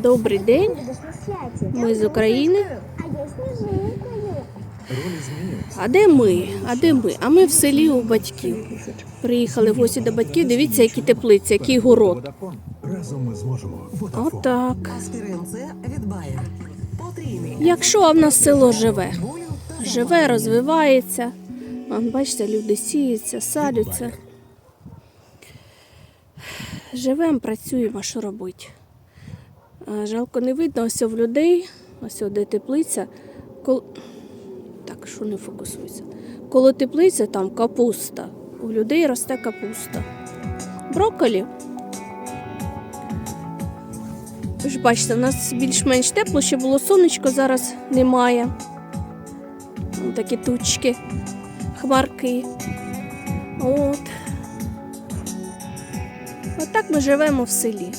Добрий день. Ми з України. А я снежинкою. Ролі змінюються. А де ми? А де ми? А ми в селі у батьків. Приїхали в гості до батьків. Дивіться, які теплиці, який город. Разом ми зможемо. Отак. Якщо в нас село живе, живе, розвивається. Вон, бачите, люди сіються, садяться. Живемо, працюємо, а що робити? Жалко не видно, ось в людей, ось де теплиця. Що не фокусується. Коло теплиці там капуста. У людей росте капуста. Брокколі. Ви ж бачите, у нас більш-менш тепло, ще було сонечко, зараз немає. Ось такі тучки, хмарки. От. Отак ми живемо в селі.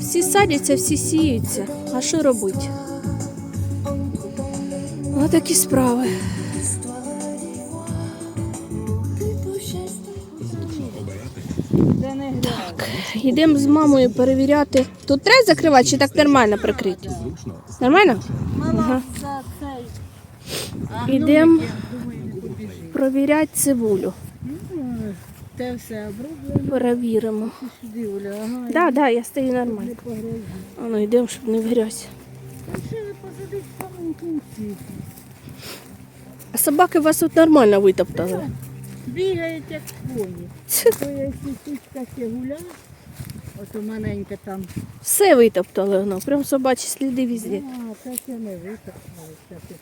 Всі садяться, всі сіються. А що робити? Такі справи. Так, йдемо з мамою перевіряти. Тут треба закривати чи так нормально прикрити? Нормально? Ага. Йдемо провіряти цибулю. Те все оброблено Перевіримо. Так, да, да, я стою нормально. А ну йдемо, щоб не в грязь. Ще посадить в самому кінці. А собаки вас тут нормально витоптали. Бігають як коні. То я тут таке гуляю. Ото маленька там. Все витоптали воно. Прям собачі сліди везде. А, це ще не витопнулося.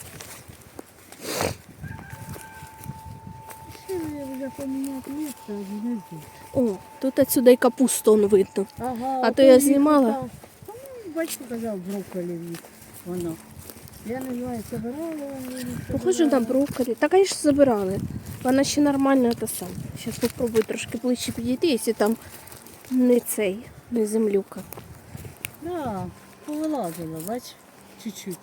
Ще я вже поміняти місце внизу. О, тут отсюди й капусту он видно. Ага, А то я знімала. Та ну, Батько казав брокколі від воно. Я не знаю, собирала. вони, Похоже на брокколі. Та, звісно, забирали. Вона ще нормально це сам. Зараз спробую трошки ближче підійти, якщо там не цей, не землюка. Да, повилазила, бач, чуть-чуть.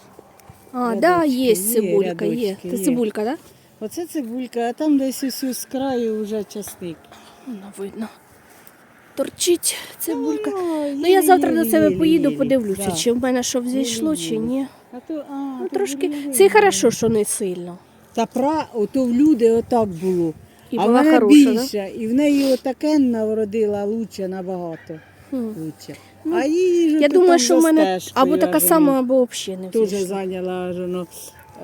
А, Рядочки да, є цибулька, є. Це цибулька, так? Да? Оце цибулька, а там десь ось з краю вже часник. Воно видно. Торчить цибулька. Ну, Ну я завтра до себе поїду, подивлюся, чи в мене що взійшло, чи ні. Ну трошки. Це хорошо, що не сильно. Та пра, ото в люди отак було. І а в була хороша, да? І в неї отаке народила лучше набагато. Хм. Лучше. Ну, а її ж Я ото думаю, там що в за мене стежкою або така аж сама, воно або взагалі не взійшло. зайняла аж воно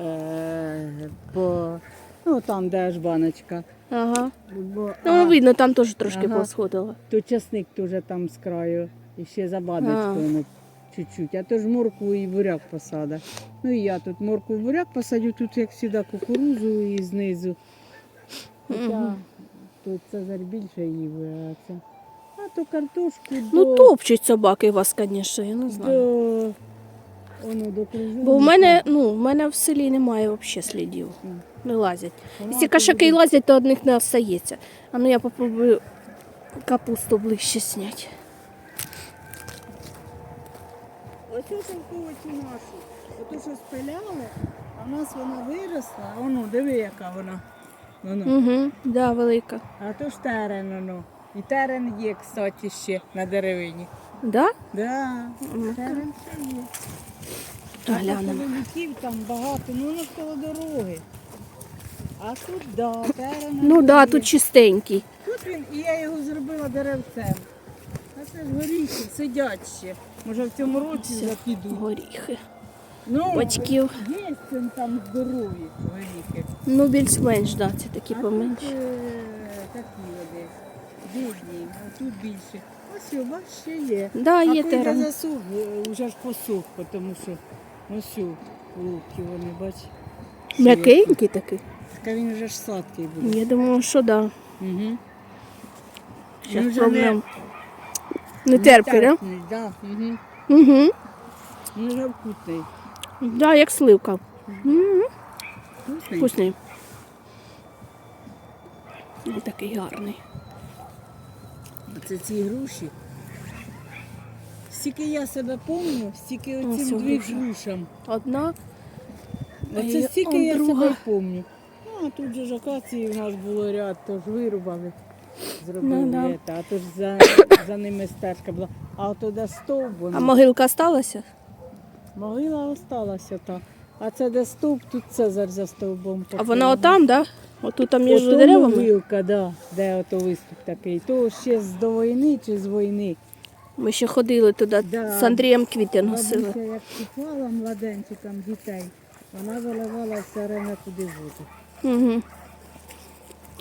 е, по, ну там де аж баночка. Ага. Бо, Ну, а, видно, там теж трошки Ага. посходило. то часник теж там з краю. І ще за А. баночкою ну, чуть-чуть. А то ж морку і буряк посада. Ну і я тут морку і буряк посадю, тут як завжди кукурузу і знизу. Хоча Мгм. тут Цезарь більше її це. А то картошку Ну, до, топчуть собаки вас, звісно, я не знаю. до. Бо в мене, ну, в мене в селі немає взагалі слідів. Не лазять. Якщо кашаки лазять, то одних не остається. А ну я попробую капусту ближче зняти. Ось шовковичі нашу. Ото що спиляли, а в нас вона виросла. А воно, диви, яка вона. Воно. Угу, да, велика. А то ж терен воно. І терен є, кстати, ще на деревині. Да? Да, терен ще є. Глянемо. Там багато, ну ж коло дороги. А тут, да, терен. Ну да, тут чистенький. Тут він, і я його зробила деревцем. А це ж горіхи сидять ще. Може в цьому році вже підуть. Горіхи. Ну, Батьків. Є цим там здорові горіхи. Ну, більш-менш, да, це такі А поменші. тут е, такі вони, бідні, а тут більше. Ось у вас ще є. Да, а є коли терен. засух, е, вже ж посух, тому що ось у луки вони, бач. М'якенький такий. Так він вже ж сладкий буде. Я думаю, що да. Угу. Зараз проблем. Не терпкий, да? Да? Угу. Угу. Він вже вкусний. Да, як сливка. М, Вкусний? Вкусний. Ось такий гарний. Оце ці груші. Стільки я себе пам'ятаю, стільки Ось оцим дві грушам. Одна. Оце стільки я друга. себе пам'ятаю. Ну, а тут же ж акації у нас було ряд, тож вирубали, зробили Ну, да. це, а тут за, за ними стежка була. А от туди стовп, А могилка сталася? могила осталася та. А це де стовп, тут Цезар за стовбом. А вона отам, да? Отут там між деревами? могилка, да, де ото виступ такий. То ще з до війни чи з війни. Ми ще ходили туди Да. з Андрієм квіти носили. Бабуся як купала младенчикам дітей, вона виливала все время туди воду. Угу.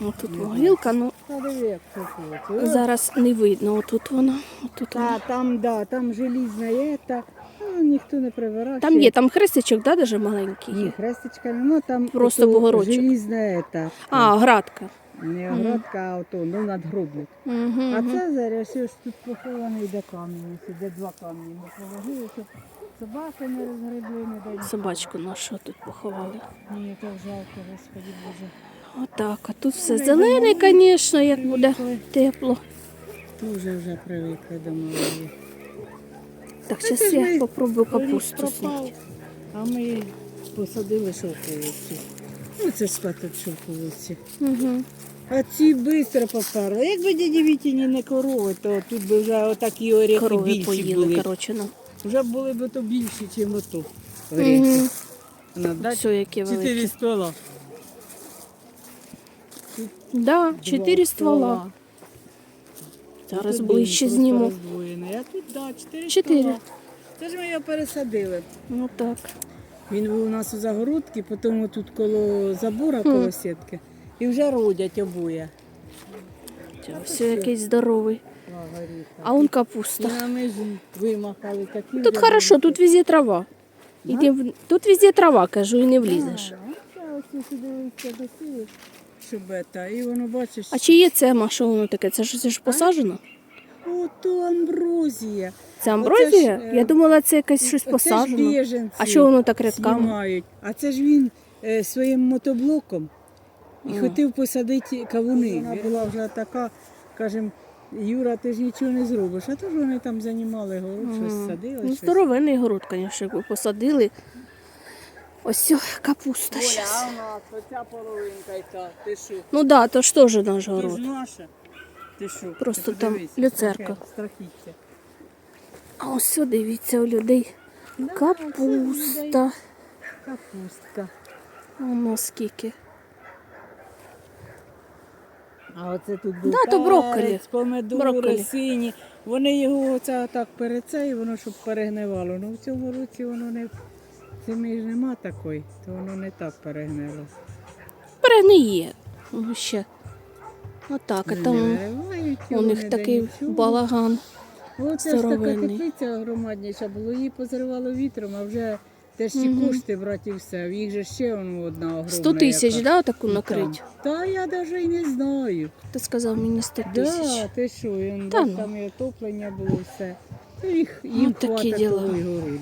Отут могилка, ну Та диви, як це хоче. зараз не видно. Отут вона. Отут Та вона. там, да, там желізна є, та ну, ніхто не прибирає. Там є, там хрестичок, да, даже маленький. Ні, є? хрестичка нема, там Просто ото Богородчик. желізна ета. А, градка. Не оградка, а ото, ну надгробник. А це зараз ось тут похований де камінь, де два камні ми положили, щоб собаки не розгребли, не дай. Собачку нашу тут поховали. Ні, так жалко, господи Боже. Отак, а тут все зелене, звісно, як буде тепло. Дуже вже привикли до малої. Так, зараз я попробую капусту зняти. А ми посадили шовковиці. Ну, це спатить шовковиці. Угу. А ці швидко поперли. Якби дяді Вітіні не корови, то тут би вже отакі оріхи Корови більші поїли, були. коротше, ну. Вже були б то більші, ніж ото. Оріхи. На дачі Все, які чотири ствола. Да, чотири ствола. Зараз Тут ближче один зніму. А тут, да, чотири, Чотири. ствола. Це ж ми його пересадили. Ну так. Він був у нас у загородці, потім тут коло забора, коло сітки. І вже родять обоє. Все якийсь здоровий. А он І капуста. на межі вимахали такі. Тут хорошо, тут везде трава. Іди в- Тут везде трава, кажу, і не влізеш. А, ось сюди листя досили, щоб і воно бачиш. А чи є це ма, що воно таке? Це ж це ж посаджено? Ото амброзія. Це амброзія? Оце ж, е, Я думала, це якесь щось Оце ж посаджено. біженці А що воно так рядками? знімають. А це ж він е, своїм мотоблоком і А. хотів посадити кавуни. Вона була вже така, кажем, Юра, ти ж нічого не зробиш. А то ж вони там займали город, щось садили. Ну, щось. здоровенний город, звісно, якби посадили. Ось цю капуста. Оля, щас. а у нас оця половинка і та, ти що? Ну так, да, то ж теж наш Ти город. ж наша. Просто там люцерка. А ось сюди, дивіться, у людей капуста. Капустка. Воно скільки. А оце тут був Да, то брокколі. перець, помидори Брокколі. сині. Вони його оце так перед цей, воно щоб перегнивало. Ну в цьому році воно не зими ж нема такої, то воно не так перегнило. Перегниє. Ну, ще. Отак, а там у них такий балаган. Оце ж така теплиця громадніша було, її позривало вітром, а вже теж ці Мгм. кошти брати і все. В їх же ще воно одна огромна. 100 тисяч, яка. да, таку І накрить? Та я навіть і не знаю. Ти сказав мені 100 тисяч. Да, ти що, і Та ну. там і отоплення було все. Їх, їм От такі хватить діла. того городу.